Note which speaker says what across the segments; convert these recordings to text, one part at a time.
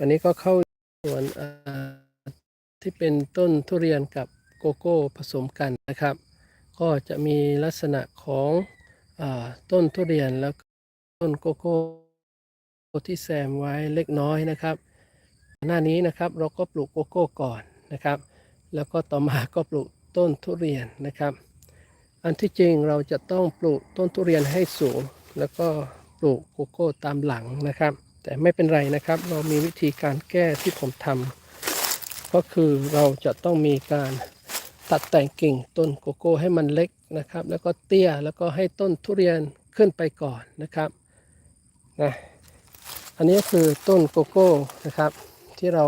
Speaker 1: วันนี้ก็เข้าสวนที่เป็นต้นทุเรียนกับโกโก้ผสมกันนะครับ ก็จะมีลักษณะของอต้นทุเรียนแล้วก็ต้นโกโก้ที่แซมไว้เล็กน้อยนะครับ หน้านี้นะครับเราก็ปลูกโกโก้ก่อนนะครับ แล้วก็ต่อมาก็ปลูกต้นทุเรียนนะครับ อันที่จริงเราจะต้องปลูกต้นทุเรียนให้สูง แล้วก็ปลูกโกโก้ตามหลังนะครับ แต่ไม่เป็นไรนะครับ เรามีวิธีการแก้ที่ผมทำก็คือเราจะต้องมีการตัดแต่งกิ่งต้นโกโก้ให้มันเล็กนะครับ แล้วก็เตี้ยแล้วก็ให้ต้นทุเรียนขึ้นไปก่อนนะครับนะอันนี้คือต้นโกโก้นะครับ ที่เรา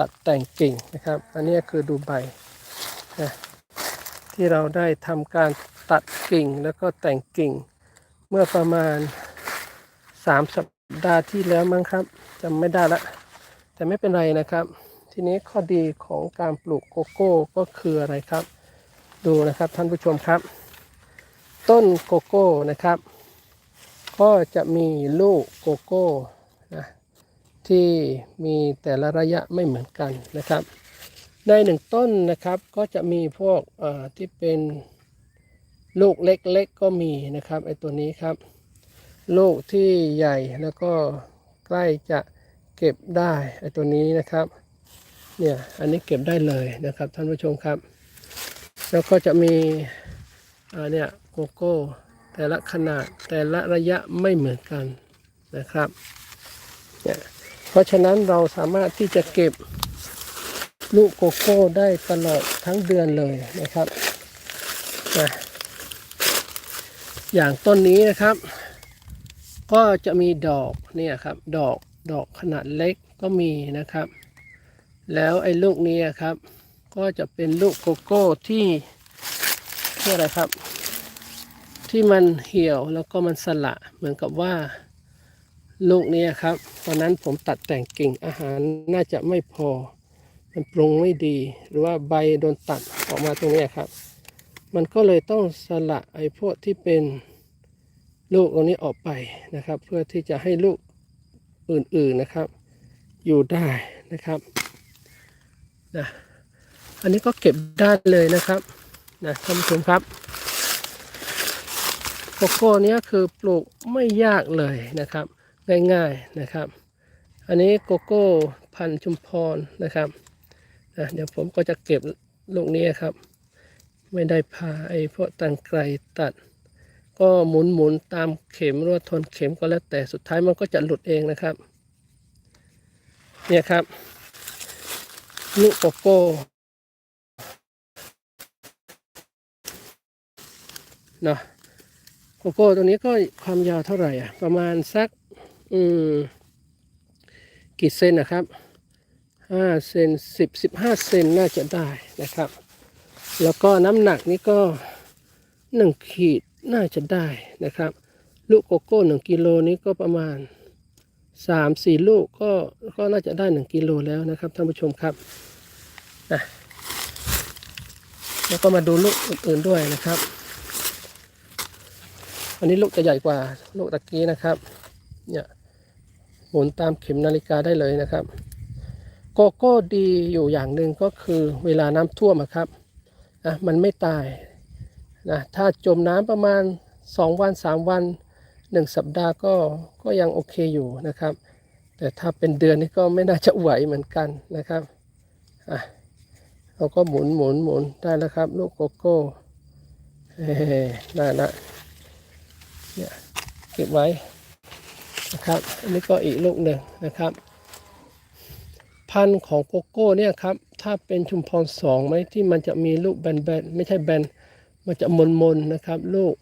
Speaker 1: ตัดแต่งกิ่งนะครับ อันนี้คือดูใบนะที่เราได้ทำการตัดกิ่งแล้วก็แต่งกิ่งเมื่อประมาณ3สัป ดาห์ที่แล้วมั้งครับจำไม่ได้ละ แต่ไม่เป็นไรนะครับ ทีนี้ข้อดีของการปลูกโกโก้ก็คืออะไรครับ ดูนะครับท่านผู้ชมครับ ต้นโกโก้นะครับ ก็จะมีลูกโกโก้นะที่มีแต่ละระยะไม่เหมือนกันนะครับ ในหนึ่งต้นนะครับก็จะมีพวกอ่อที่เป็นลูกเล็กๆก็มีนะครับไอตัวนี้ครับ ลูกที่ใหญ่แล้วก็ใกล้จะเก็บได้ไอตัวนี้นะครับ เนี่ยอันนี้เก็บได้เลยนะครับท่านผู้ชมครับ แล้วก็จะมีอ่าเนี่ยโกโก้แต่ละขนาดแต่ละระยะไม่เหมือนกันนะครับเนี่ยเพราะฉะนั้นเราสามารถที่จะเก็บลูกโกโก้ได้ตลอดทั้งเดือนเลยนะครับนะอย่างต้นนี้นะครับ ก็จะมีดอกเนี่ยครับดอกดอกขนาดเล็กก็มีนะครับ แล้วไอ้ลูกนี้ครับ ก็จะเป็นลูกโกโก้ที่ที่อะไรครับ ที่มันเหี่ยวแล้วก็มันสละเหมือนกับว่าลูกนี้ครับ ตอนนั้นผมตัดแต่งกิ่งอาหารน่าจะไม่พอ มันปรุงไม่ดี หรือว่าใบโดนตัดออกมาตรงนี้ครับ มันก็เลยต้องสละไอ้พวกที่เป็น ลูกตรงนี้ออกไปนะครับ เพื่อที่จะให้ลูกอื่นๆนะครับ อยู่ได้นะครับนะอันนี้ก็เก็บได้เลยนะครับนะท่านผู้ชมครับโกโก้เนี้ยคือปลูกไม่ยากเลยนะครับ ง่ายๆนะครับ อันนี้โกโก้พันชุมพรนะครับนะเดี๋ยวผมก็จะเก็บลูกนี้ครับ ไม่ได้พาไอ้พวกตังไกลตัด ก็หมุนหมุนตามเข็มหรือว่าทนเข็มก็แล้วแต่สุดท้ายมันก็จะหลุดเองนะครับ เนี่ยครับ ลูกโกโก้เนาะโกโก้ตัวนี้ก็ความยาวเท่าไหร่อะ ประมาณสัก อืม กี่เซนนะครับห้าเซนสิบสิบห้าเซนน่าจะได้นะครับ แล้วก็น้ำหนักนี่ก็หนึ่งขีด น่าจะได้นะครับ ลูกโกโก้หนึ่งกิโลนี้ก็ประมาณสามสี่ลูกก็ก็น่าจะได้หนึ่งกิโลแล้วนะครับท่านผู้ชมครับนะแล้วก็มาดูลูกอื่นๆด้วยนะครับ อันนี้ลูกจะใหญ่กว่าลูกตะกี้นะครับ เนี่ยหมุนตามเข็มนาฬิกาได้เลยนะครับ โกโก้ดีอยู่อย่างหนึ่งก็คือเวลาน้ำท่วมครับอะมันไม่ตาย นะถ้าจมน้ำประมาณ 2 วัน 3 วัน 1 สัปดาห์ก็ก็ยังโอเคอยู่นะครับ แต่ถ้าเป็นเดือนนี่ก็ไม่น่าจะไหวเหมือนกันนะครับอะเราก็หมุนหมุนหมุนได้แล้วครับ ลูกโกโก้เฮ้ได้ละเนี่ยเก็บไว้นะครับอันนี้ก็อีกลูกหนึ่งนะครับ พันธุ์ของโกโก้เนี่ยครับ ถ้าเป็นชุมพรสองไหมที่มันจะมีลูกแบนๆไม่ใช่แบน มันจะมนมนๆนะครับ ลูก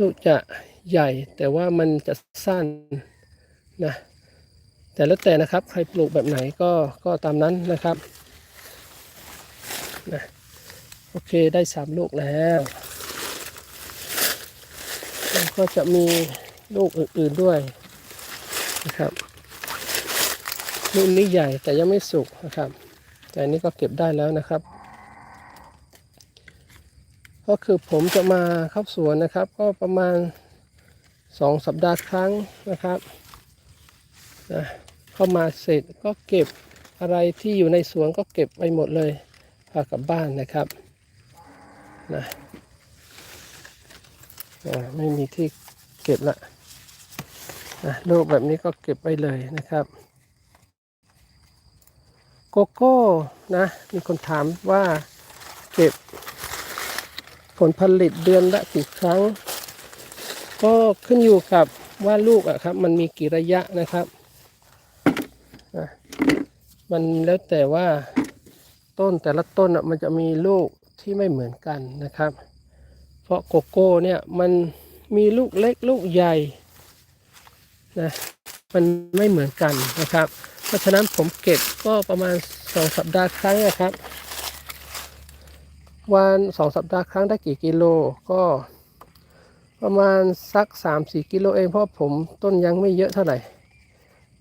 Speaker 1: ลูกจะใหญ่แต่ว่ามันจะสั้นนะแต่แล้วแต่นะครับ ใครปลูกแบบไหนก็ก็ตามนั้นนะครับนะโอเคได้สามลูกแล้วแล้วก็จะมีลูกอื่นๆด้วยนะครับลูกนี้ใหญ่แต่ยังไม่สุกนะครับ แต่อันนี้ก็เก็บได้แล้วนะครับ ก็คือผมจะมาเข้าสวนนะครับ ก็ประมาณสองสัปดาห์ครั้งนะครับนะเข้ามาเสร็จก็เก็บอะไรที่อยู่ในสวนก็เก็บไปหมดเลยพากลับบ้านนะครับนะอ่าไม่มีที่เก็บละนะลูกแบบนี้ก็เก็บไปเลยนะครับโกโก้นะมีคนถามว่าเก็บ ผลผลิตเดือนละกี่ครั้ง ก็ขึ้นอยู่กับว่าลูกอะครับ มันมีกี่ระยะนะครับมันแล้วแต่ว่าต้นแต่ละต้นอะมันจะมีลูกที่ไม่เหมือนกันนะครับ เพราะโกโก้เนี่ยมันมีลูกเล็กลูกใหญ่นะมันไม่เหมือนกันนะครับ เพราะฉะนั้นผมเก็บก็ประมาณสองสัปดาห์ครั้งนะครับ วันสองสัปดาห์ครั้งได้กี่กิโลก็ประมาณสักสามสี่กิโลเองเพราะผมต้นยังไม่เยอะเท่าไหร่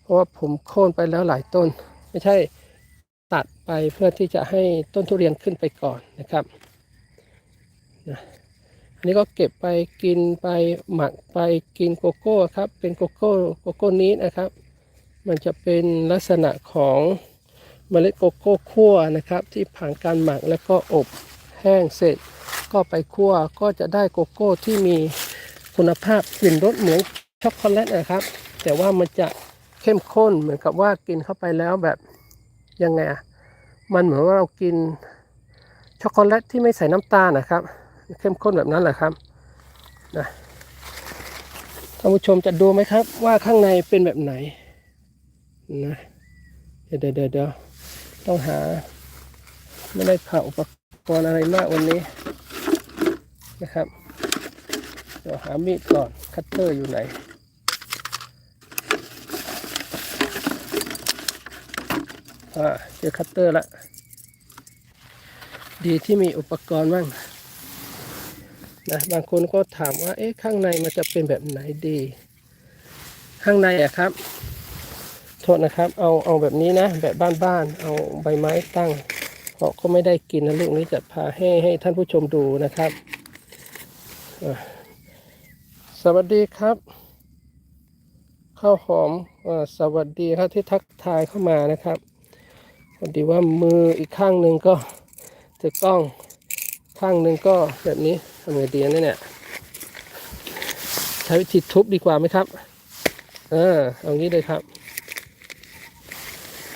Speaker 1: เพราะว่าผมโค่นไปแล้วหลายต้น ไม่ใช่ตัดไปเพื่อที่จะให้ต้นทุเรียนขึ้นไปก่อนนะครับนะอันนี้ก็เก็บไปกินไปหมักไปกินโกโก้ครับ เป็นโกโก้โกโก้นี้นะครับ มันจะเป็นลักษณะของเมล็ดโกโก้คั่วนะครับ ที่ผ่านการหมักแล้วก็อบ แห้งเสร็จ ก็ไปคั่วก็จะได้โกโก้ที่มีคุณภาพกลิ่นรสเหมือนช็อกโกแลตนะครับ แต่ว่ามันจะเข้มข้นเหมือนกับว่ากินเข้าไปแล้วแบบยังไงอะมันเหมือนว่าเรากินช็อกโกแลตที่ไม่ใส่น้ำตาลนะครับ เข้มข้นแบบนั้นแหละครับนะท่านผู้ชมจะดูไหมครับ ว่าข้างในเป็นแบบไหนนะเดี๋ยวเดี๋ยวเดี๋ยวเดี๋ยวต้องหา ไม่ได้ผ่าอุป กรณ์อะไรมากวันนี้นะครับเดี๋ยวหามีดก่อน คัตเตอร์อยู่ไหนอ่าเจอคัตเตอร์ละดีที่มีอุปกรณ์บ้างนะบางคนก็ถามว่า เอ๊ะ ข้างในมันจะเป็นแบบไหนดี ข้างในอะครับ โทษนะครับ เอา เอาแบบนี้นะ แบบบ้านๆ เอาใบไม้ตั้ง เพราก็ไม่ได้กินนะลูกนี้จะพาให้ให้ท่านผู้ชมดูนะครับ สวัสดีครับ ข้าวหอมอสวัสดีครับที่ทักทายเข้ามานะครับพอดีว่ามืออีกข้างหนึ่งก็ถือกล้องข้างหนึ่งก็แบบนี้ทำไงดีนเนี่ยใช้วิธีทุบดีกว่าไหมครับเออเอางี้เลยครับ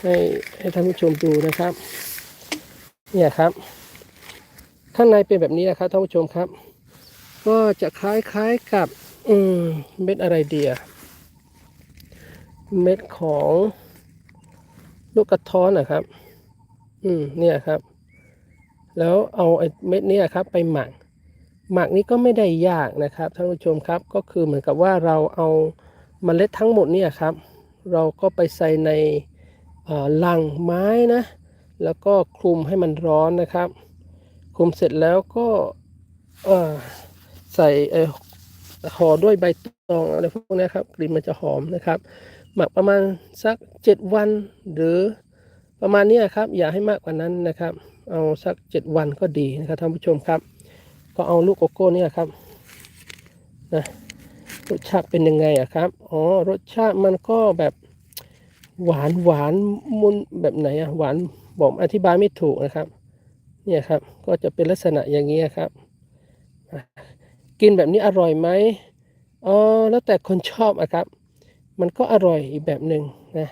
Speaker 1: ให้ให้ท่านผู้ชมดูนะครับ เนี่ยครับ ข้างในเป็นแบบนี้นะครับท่านผู้ชมครับ ก็จะคล้ายๆกับ อืมเม็ดอะไรเดียเม็ดของลูกกระท้อนนะครับ อืมเนี่ยครับ แล้วเอาไอ้เม็ดนี้ครับ ไปหมัก หมักนี้ก็ไม่ได้ยากนะครับท่านผู้ชมครับ ก็คือเหมือนกับว่าเราเอาเมล็ดทั้งหมดเนี่ยครับ เราก็ไปใส่ในลังไม้นะ แล้วก็คลุมให้มันร้อนนะครับ คลุมเสร็จแล้วก็ใส่ห่อด้วยใบตองอะไรพวกนี้ครับกลิ่นมันจะหอมนะครับ หมักประมาณสัก 7 วันหรือประมาณนี้ครับ อย่าให้มากกว่านั้นนะครับ เอาสัก 7 วันก็ดีนะครับท่านผู้ชมครับ ก็เอาลูกโกโก้นี่ครับนะรสชาติเป็นยังไงอะครับ อ๋อ รสชาติมันก็แบบ หวานหวานมุนแบบไหนอะหวานบอกอธิบายไม่ถูกนะครับ เนี่ยครับก็จะเป็นลักษณะอย่างนี้ครับ กินแบบนี้อร่อยไหมอ๋อแล้วแต่คนชอบอะครับ มันก็อร่อยอีกแบบหนึ่งนะ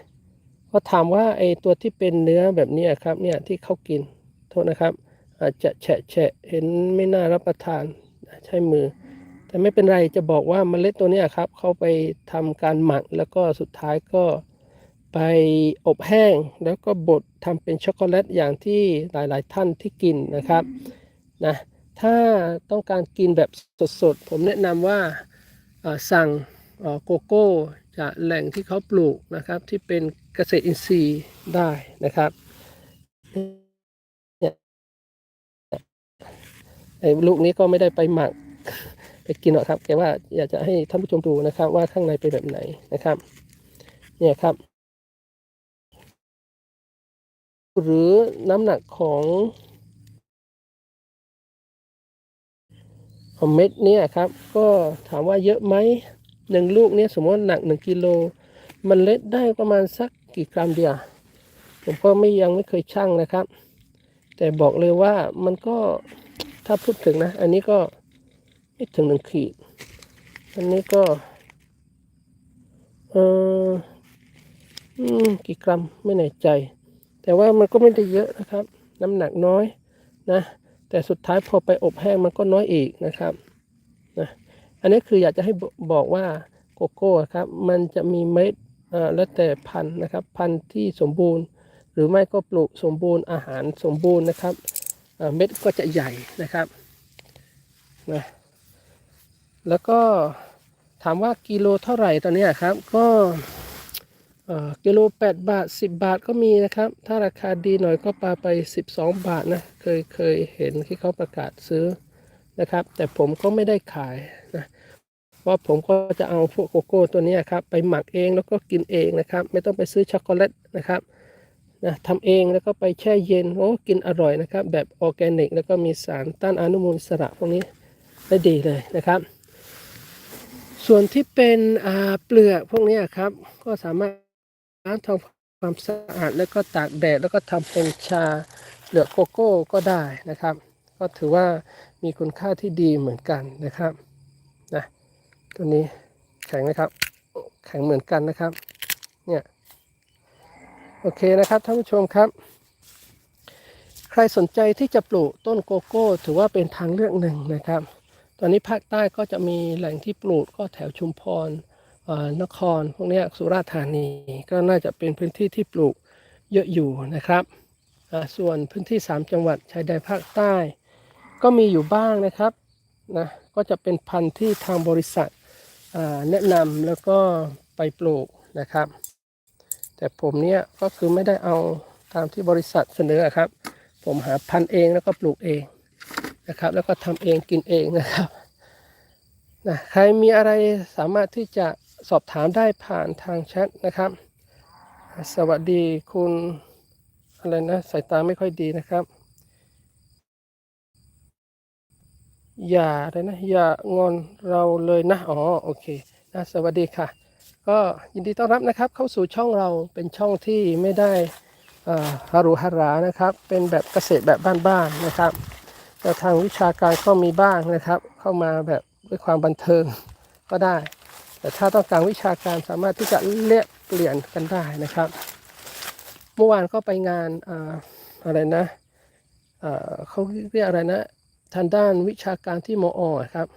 Speaker 1: ก็ถามว่าไอตัวที่เป็นเนื้อแบบนี้ครับเนี่ยที่เขากินโทษนะครับ อาจจะแฉะแฉะเห็นไม่น่ารับประทานใช้มือ แต่ไม่เป็นไรจะบอกว่าเมล็ดตัวนี้ครับเขาไปทำการหมักแล้วก็สุดท้ายก็ ไปอบแห้งแล้วก็บดทำเป็นช็อกโกแลตอย่างที่หลาย ๆ ท่านที่กินนะครับนะถ้าต้องการกินแบบสด ๆ ผมแนะนำว่าสั่งโกโก้จากแหล่งที่เขาปลูกนะครับ ที่เป็นเกษตรอินทรีย์ได้นะครับไอ้ลูกนี้ก็ไม่ได้ไปหมักไปกินหรอกครับแต่ว่าอยากจะให้ท่านผู้ชมดูนะครับ ว่าข้างในเป็นแบบไหนนะครับ เนี่ยครับ หรือน้ำหนักของของเม็ดเนี่ยครับ ก็ถามว่าเยอะไหมหนึ่งลูกเนี่ยสมมติว่าหนักหนึ่งกิโล มันเล็ดได้ประมาณสักกี่กรัมเดียวผมก็ไม่ยังไม่เคยชั่งนะครับ แต่บอกเลยว่ามันก็ถ้าพูดถึงนะ อันนี้ก็ไม่ถึงหนึ่งขีด อันนี้ก็เออกี่กรัมไม่แน่ใจ แต่ว่ามันก็ไม่ได้เยอะนะครับ น้ำหนักน้อยนะ แต่สุดท้ายพอไปอบแห้งมันก็น้อยอีกนะครับนะอันนี้คืออยากจะให้บอกว่าโกโก้ครับ มันจะมีเม็ดอ่อแล้วแต่พันธุ์นะครับ พันธุ์ที่สมบูรณ์ หรือไม่ก็ปลูกสมบูรณ์อาหารสมบูรณ์นะครับเม็ดก็จะใหญ่นะครับนะแล้วก็ถามว่ากิโลเท่าไหร่ตอนนี้ครับ ก็ กิโล8บาท10บาทก็มีนะครับ ถ้าราคาดีหน่อยก็ปลาไป12บาทนะ เคยเคยเห็นที่เขาประกาศซื้อนะครับ แต่ผมก็ไม่ได้ขายนะเพราะผมก็จะเอาพวกโกโก้ตัวนี้ครับ ไปหมักเองแล้วก็กินเองนะครับ ไม่ต้องไปซื้อช็อกโกแลตนะครับนะทำเองแล้วก็ไปแช่เย็นโอ้กินอร่อยนะครับ แบบออร์แกนิก แล้วก็มีสารต้านอนุมูลอิสระพวกนี้ได้ดีเลยนะครับ ส่วนที่เป็นเปลือกพวกนี้ครับ ก็สามารถ ล้างทำความสะอาดแล้วก็ตากแดดแล้วก็ทำเป็นชาเปลือกโกโก้ก็ได้นะครับ ก็ถือว่ามีคุณค่าที่ดีเหมือนกันนะครับนะตัวนี้แข็งไหมครับ แข็งเหมือนกันนะครับเนี่ยโอเคนะครับท่านผู้ชมครับ ใครสนใจที่จะปลูกต้นโกโก้ ถือว่าเป็นทางเลือกหนึ่งนะครับ ตอนนี้ภาคใต้ก็จะมีแหล่งที่ปลูกก็แถวชุมพร นครพวกนี้สุราษฎร์ธานีก็น่าจะเป็นพื้นที่ที่ปลูกเยอะอยู่นะครับส่วนพื้นที่ 3 จังหวัดชายแดนภาคใต้ ก็มีอยู่บ้างนะครับนะก็จะเป็นพันธุ์ที่ทางบริษัทแนะนำแล้วก็ไปปลูกนะครับ แต่ผมเนี่ยก็คือไม่ได้เอาตามที่บริษัทเสนอครับ ผมหาพันธุ์เองแล้วก็ปลูกเองนะครับ แล้วก็ทำเองกินเองนะครับนะใครมีอะไรสามารถที่จะ สอบถามได้ผ่านทางแชทนะครับ สวัสดีคุณอะไรนะสายตาไม่ค่อยดีนะครับ อย่าเลยนะ อย่างอนเราเลยนะ อ๋อ โอเคนะสวัสดีค่ะ ก็ยินดีต้อนรับนะครับ เข้าสู่ช่องเราเป็นช่องที่ไม่ได้ฮารุฮารานะครับ เป็นแบบเกษตรแบบบ้านๆนะครับแต่ทางวิชาการก็มีบ้างนะครับ เข้ามาแบบด้วยความบันเทิงก็ได้ แต่ถ้าต้องการวิชาการสามารถที่จะเลียกเปลี่ยนกันได้นะครับ เมื่อวานก็ไปงานออะไรนะเขาเรียกอะไรนะทางด้านวิชาการที่มอครับ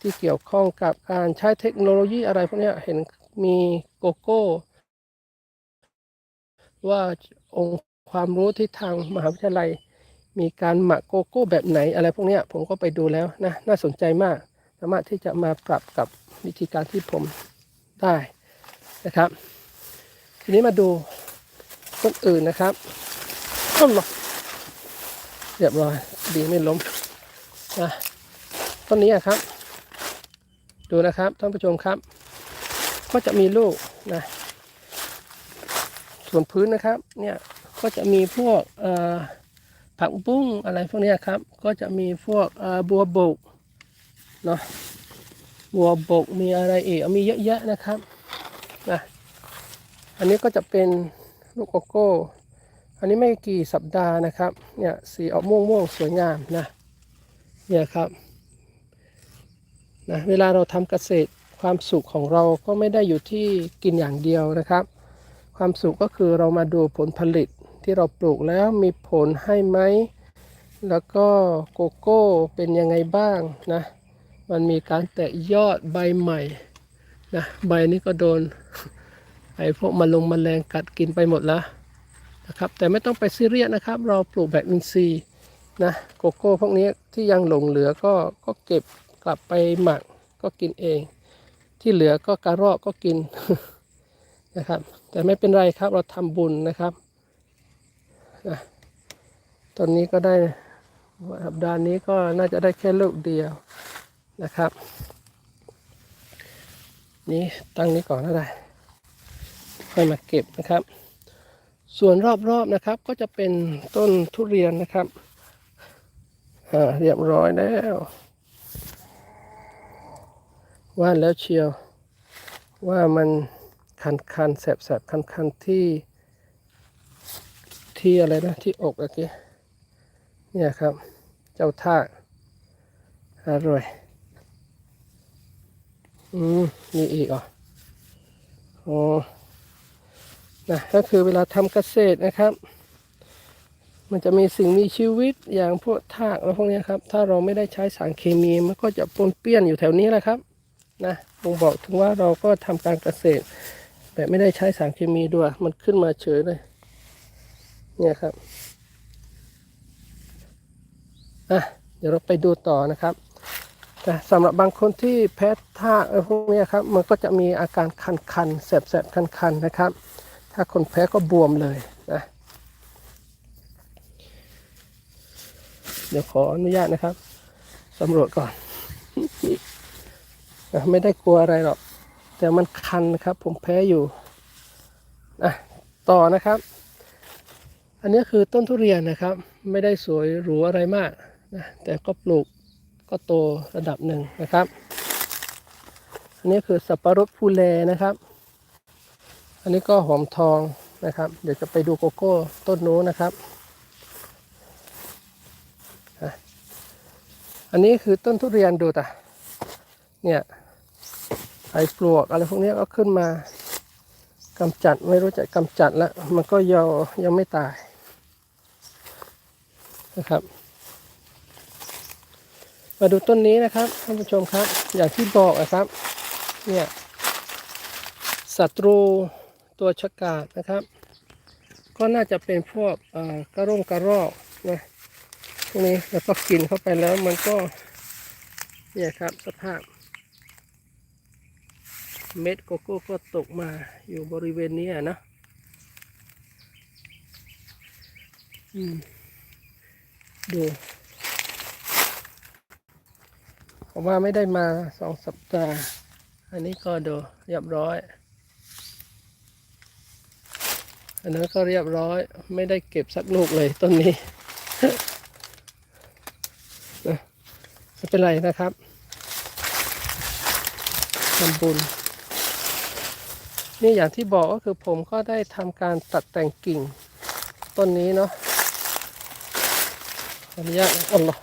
Speaker 1: ที่เกี่ยวข้องกับการใช้เทคโนโลยีอะไรพวกนี้เห็นมีโกโก้ ว่าองค์ความรู้ที่ทางมหาวิทยาลัย มีการหมักโกโก้แบบไหนอะไรพวกนี้ผมก็ไปดูแล้วนะ น่าสนใจมาก สามารถที่จะมาปรับกับวิธีการที่ผมได้นะครับ ทีนี้มาดูต้นอื่นนะครับต้นหรอกเรียบร้อยดีไม่ล้มนะต้นนี้ครับ ดูนะครับท่านผู้ชมครับ ก็จะมีลูกนะส่วนพื้นนะครับเนี่ยก็จะมีพวกผักบุ้งอะไรพวกนี้ครับ ก็จะมีพวกบัวบก เนาะบัวบกมีอะไรอีกมีเยอะแยะนะครับนะอันนี้ก็จะเป็นลูกโกโก้ อันนี้ไม่กี่สัปดาห์นะครับ เนี่ยสีออกม่วงม่วงๆสวยงามนะ เนี่ยครับนะเวลาเราทำเกษตรความสุขของเราก็ไม่ได้อยู่ที่กินอย่างเดียวนะครับ ความสุขก็คือเรามาดูผลผลิตที่เราปลูกแล้วมีผลให้ไหม แล้วก็โกโก้เป็นยังไงบ้างนะ มันมีการแตกยอดใบใหม่นะใบนี้ก็โดนไอ้พวกมะลงมแมลงกัดกินไปหมดแล้วนะครับ แต่ไม่ต้องไปซีเรียสนะครับ เราปลูกแบบอินทรีย์นะโกโก้พวกนี้ที่ยังหลงเหลือก็ก็เก็บกลับไปหมักก็กินเอง ที่เหลือก็กระรอกก็กินนะครับ แต่ไม่เป็นไรครับเราทำบุญนะครับนะตอนนี้ก็ได้สัปดาห์นี้ก็น่าจะได้แค่ลูกเดียว นะครับ นี่ตั้งนี้ก่อนก็ได้ ค่อยมาเก็บนะครับ ส่วนรอบๆนะครับก็จะเป็นต้นทุเรียนนะครับอ่าเรียบร้อยแล้วว่านแล้วเชียวว่ามันคันคันๆแสบแสบคันคันๆที่ ที่อะไรนะ ที่อกเมื่อกี้เนี่ยครับ เจ้าท่าอร่อย อืมมีอีกอะอ๋อนะก็คือเวลาทำเกษตรนะครับ มันจะมีสิ่งมีชีวิตอย่างพวกทากแล้วพวกนี้ครับ ถ้าเราไม่ได้ใช้สารเคมีมันก็จะปนเปี้ยนอยู่แถวนี้แหละครับนะบ่งบอกถึงว่าเราก็ทำการเกษตรแบบไม่ได้ใช้สารเคมีด้วย มันขึ้นมาเฉยเลย เนี่ยครับอะเดี๋ยวเราไปดูต่อนะครับ แต่สำหรับบางคนที่แพ้ท่าพวกนี้ครับมันก็จะมีอาการคันๆแสบๆคันๆนะครับ ถ้าคนแพ้ก็บวมเลยนะเดี๋ยวขออนุญาตนะครับสำรวจก่อนนะไม่ได้กลัวอะไรหรอก แต่มันคันนะครับ ผมแพ้อยู่อะต่อนะครับ อันนี้คือต้นทุเรียนนะครับ ไม่ได้สวยหรูอะไรมากนะแต่ก็ปลูก ก็โตระดับหนึ่งนะครับ อันนี้คือสับปะรดพูเลนะครับ อันนี้ก็หอมทองนะครับ เดี๋ยวจะไปดูโกโก้ต้นนู้นนะครับ อันนี้คือต้นทุเรียนดูตะเนี่ยไอ้ปลวกอะไรพวกนี้ก็ขึ้นมากำจัดไม่รู้จะกำจัดแล้ว มันก็ยังยังไม่ตายนะครับ มาดูต้นนี้นะครับท่านผู้ชมครับ อย่างที่บอกนะครับ เนี่ยศัตรูตัวชกาดนะครับ ก็น่าจะเป็นพวกกระร่งกระรอกนะพวกนี้แล้วก็กินเข้าไปแล้วมันก็ เนี่ยครับสภาพ เม็ดโกโก้ก็ตกมาอยู่บริเวณนี้อะนะอื ผมว่าไม่ได้มาสองสัปดาห์ อันนี้ก็ดูเรียบร้อย อันนั้นก็เรียบร้อย ไม่ได้เก็บสักลูกเลยต้นนี้ไม่เป็นไรนะครับทำบุญนี่อย่างที่บอกก็คือผมก็ได้ทำการตัดแต่งกิ่ง ต้นนี้เนาะขออนุญาตอัลลอ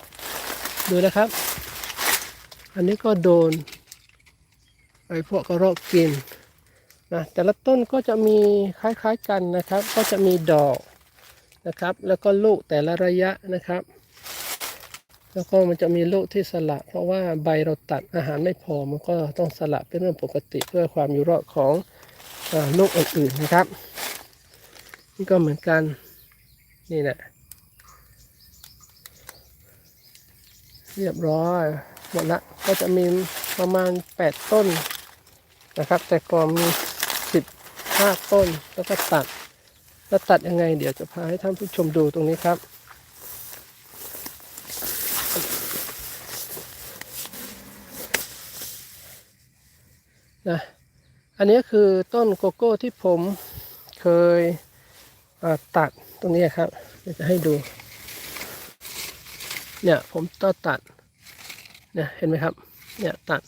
Speaker 1: ดูนะครับ อันนี้ก็โดนไอ้พวกกระรอกกินนะแต่ละต้นก็จะมีคล้ายๆกันนะครับ ก็จะมีดอกนะครับ แล้วก็ลูกแต่ละระยะนะครับ แล้วก็มันจะมีลูกที่สละ เพราะว่าใบเราตัดอาหารไม่พอมันก็ต้องสละเป็นเรื่องปกติเพื่อความอยู่รอดของอลูกอื่นๆนะครับ นี่ก็เหมือนกันนี่แหละเรียบร้อย หมดละก็จะมีประมาณ 8 ต้นนะครับ แต่ก่อนมี 15 ต้นแล้วก็ตัด แล้วตัดยังไง เดี๋ยวจะพาให้ท่านผู้ชมดูตรงนี้ครับ นะอันนี้คือต้นโกโก้ที่ผมเคยตัดตรงนี้ครับเดี๋ยวจะให้ดู เนี่ยผมต้อตัด นี่ยเห็นไหมครับเนี่ยตัด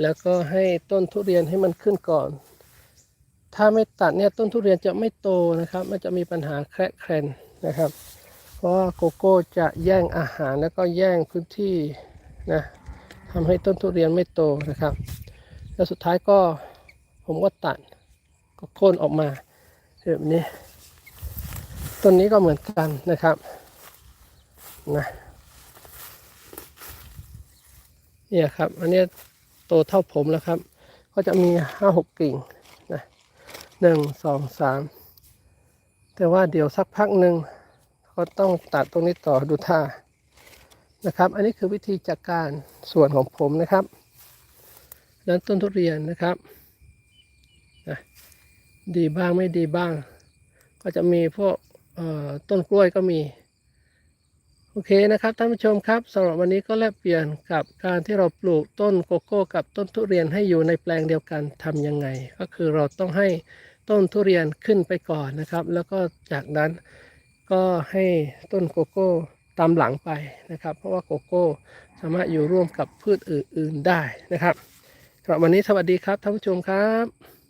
Speaker 1: แล้วก็ให้ต้นทุเรียนให้มันขึ้นก่อน ถ้าไม่ตัดเนี่ยต้นทุเรียนจะไม่โตนะครับ มันจะมีปัญหาแคระแครนนะครับ เพราะว่าโกโก้จะแย่งอาหารแล้วก็แย่งพื้นที่นะทำให้ต้นทุเรียนไม่โตนะครับ แล้วสุดท้ายก็ผมก็ตัดก็โค่นออกมาแบบนี้ต้นนี้ก็เหมือนกันนะครับนะ เนี่ยครับ อันนี้โตเท่าผมแล้วครับ ก็จะมีห้าหกกิ่งนะหนึ่งสองสามแต่ว่าเดี๋ยวสักพักหนึ่งก็ต้องตัดตรงนี้ต่อดูท่านะครับ อันนี้คือวิธีจัดการส่วนของผมนะครับนั้นต้นทุเรียนนะครับนะดีบ้างไม่ดีบ้าง ก็จะมีพวกต้นกล้วยก็มี โอเคนะครับท่านผู้ชมครับสำหรับวันนี้ก็แลกเปลี่ยนกับการที่เราปลูกต้นโกโก้กับต้นทุเรียนให้อยู่ในแปลงเดียวกันทำยังไง ก็คือเราต้องให้ต้นทุเรียนขึ้นไปก่อนนะครับ แล้วก็จากนั้นก็ให้ต้นโกโก้ตามหลังไปนะครับ เพราะว่าโกโก้สามารถอยู่ร่วมกับพืชอื่น ๆได้นะครับสำหรับวันนี้สวัสดีครับท่านผู้ชมครับ